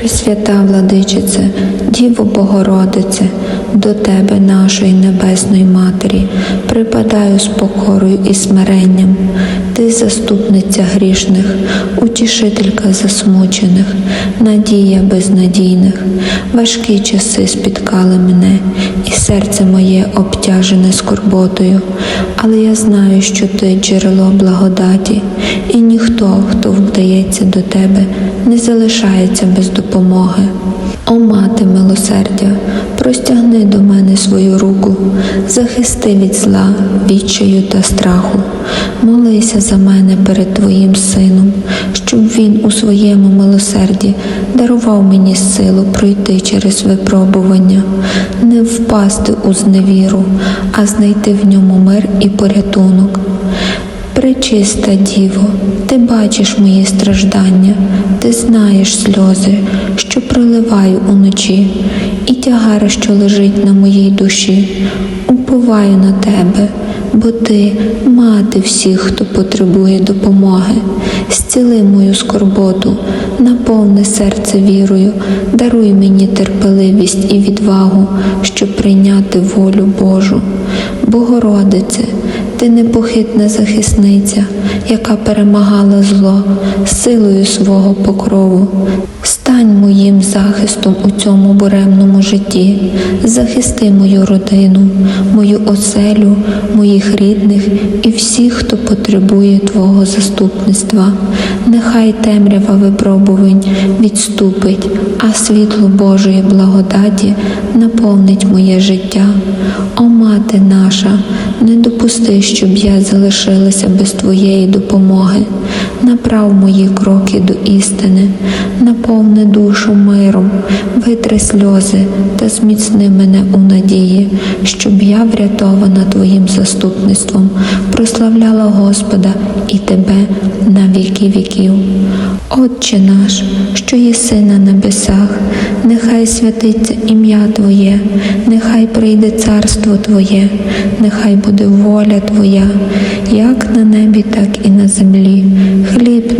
Пресвята владичице, Діво Богородице, до Тебе, нашої Небесної Матері, припадаю з покорою і смиренням. Ти заступниця грішних, утішителька засмучених, надія безнадійних. Важкі часи спіткали мене, і серце моє обтяжене скорботою. Але я знаю, що ти джерело благодаті, і ніхто, хто вдається до тебе, не залишається без допомоги. О мати милосердя, простягни до мене свою руку, захисти від зла, відчаю та страху. Молися за мене перед Твоїм сином, щоб він у своєму милосерді дарував мені силу пройти через випробування, не впасти у зневіру, а знайти в ньому мир і порятунок. Пречиста Діво, ти бачиш мої страждання, ти знаєш сльози, що проливаю уночі, і тягар, що лежить на моїй душі. Уповаю на тебе, бо ти мати всіх, хто потребує допомоги. Зціли мою скорботу, наповни серце вірою, даруй мені терпеливість і відвагу, щоб прийняти волю Божу. Богородице, ти непохитна захисниця, яка перемагала зло силою свого покрову. Стань моїм захистом у цьому буремному житті, захисти мою родину, мою оселю, моїх рідних і всіх, хто потребує Твого заступництва. Нехай темрява випробувань відступить, а світло Божої благодаті наповнить моє життя. О мати наша, не допусти, щоб я залишилася без Твоєї допомоги. Направ мої кроки до істини, наповни душу миром, витри сльози та зміцни мене у надії, щоб я, врятована Твоїм заступництвом, прославляла Господа і Тебе на віки віків. Отче наш, що єси на небесах, нехай святиться ім'я Твоє, нехай прийде царство Твоє, нехай буде воля Твоя, як на небі, так і на землі. Хліб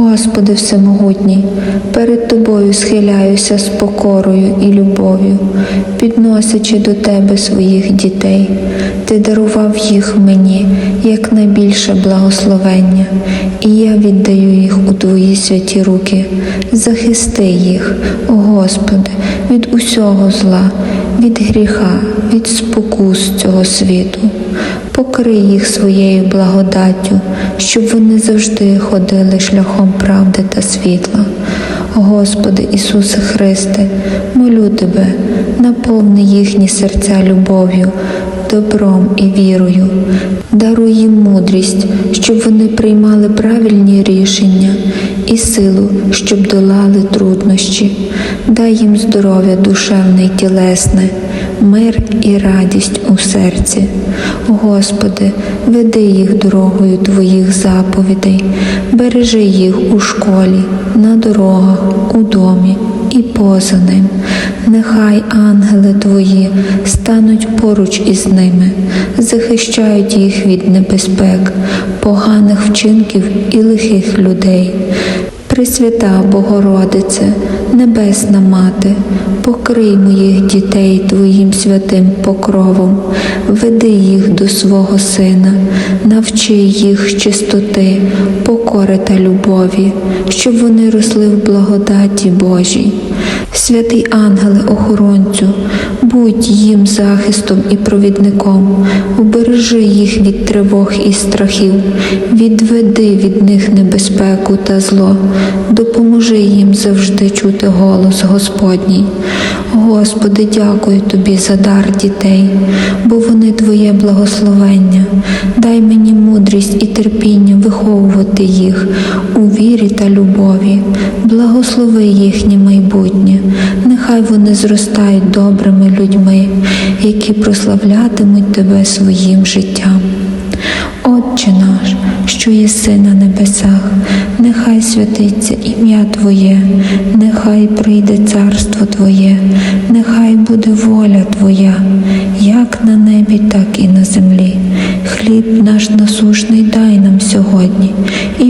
Господи Всемогутній, перед Тобою схиляюся з покорою і любов'ю, підносячи до Тебе своїх дітей. Ти дарував їх мені як найбільше благословення, і я віддаю їх у Твої святі руки. Захисти їх, о Господи, від усього зла, від гріха, від спокус цього світу. Покрий їх своєю благодаттю, щоб вони завжди ходили шляхом правди та світла. Господи Ісусе Христе, молю Тебе, наповни їхні серця любов'ю, добром і вірою, даруй їм мудрість, щоб вони приймали правильні рішення і силу, щоб долали труднощі. Дай їм здоров'я душевне й тілесне, мир і радість у серці. Господи, веди їх дорогою Твоїх заповідей, бережи їх у школі, на дорогах, у домі і поза ним. Нехай ангели Твої стануть поруч із ними, захищають їх від небезпек, поганих вчинків і лихих людей. Пресвята Богородице, Небесна Мати, покрий моїх дітей Твоїм святим покровом, веди їх до свого Сина, навчи їх чистоти, покори та любові, щоб вони росли в благодаті Божій. Святий ангеле охоронцю, будь їм захистом і провідником, убережи їх від тривог і страхів, відведи від них небезпеку та зло, допоможи їм завжди чути голос Господній. Господи, дякую Тобі за дар дітей, бо вони Твоє благословення. Дай мені мудрість і терпіння виховувати їх у вірі та любові. Благослови їхнє майбутнє. Нехай вони зростають добрими людьми, які прославлятимуть Тебе своїм життям. Отче наш, що єси на небесах, нехай святиться ім'я Твоє, нехай прийде царство Твоє, нехай буде воля Твоя, як на небі, так і на землі. Хліб наш насушний дай нам сьогодні і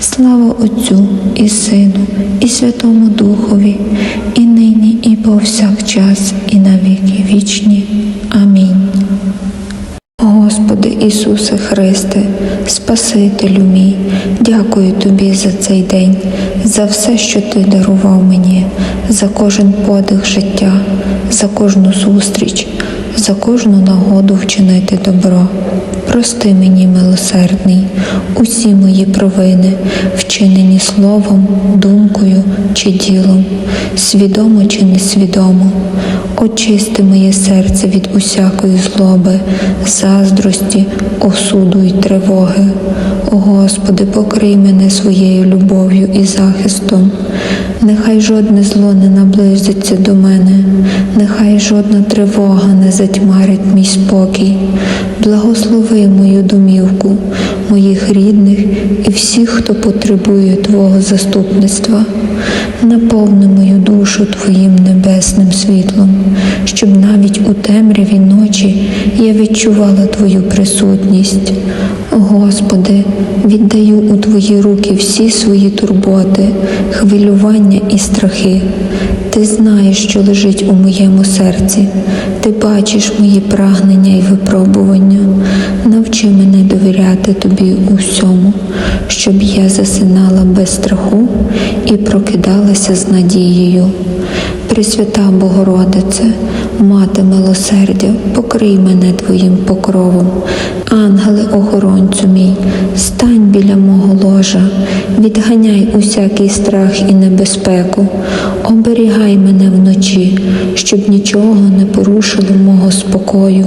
Слава Отцю і Сину, і Святому Духові, і нині, і повсякчас, і на віки вічні. Амінь. Господи Ісусе Христе, Спасителю мій, дякую Тобі за цей день, за все, що Ти дарував мені, за кожен подих життя, за кожну зустріч, за кожну нагоду вчинити добро. Прости мені, милосердний, усі мої провини, вчинені словом, думкою чи ділом, свідомо чи несвідомо. Очисти моє серце від усякої злоби, заздрості, осуду й тривоги. О Господи, покрий мене своєю любов'ю і захистом. Нехай жодне зло не наблизиться до мене, нехай жодна тривога не затьмарить мій спокій. Благослови мою домівку, моїх рідних і всіх, хто потребує Твого заступництва. Наповни мою душу Твоїм небесним світлом, щоб навіть у темряві ночі я відчувала Твою присутність. Господи, віддаю у Твої руки всі свої турботи, хвилювання і страхи. Ти знаєш, що лежить у моєму серці. Ти бачиш мої прагнення і випробування. Навчи мене довіряти Тобі у всьому, щоб я засинала без страху і прокидалася з надією. Пресвята Богородице, Мати милосердя, покрий мене Твоїм покровом, ангеле охоронцю мій, стань біля мого ложа, відганяй усякий страх і небезпеку, оберігай мене вночі, щоб нічого не порушило мого спокою.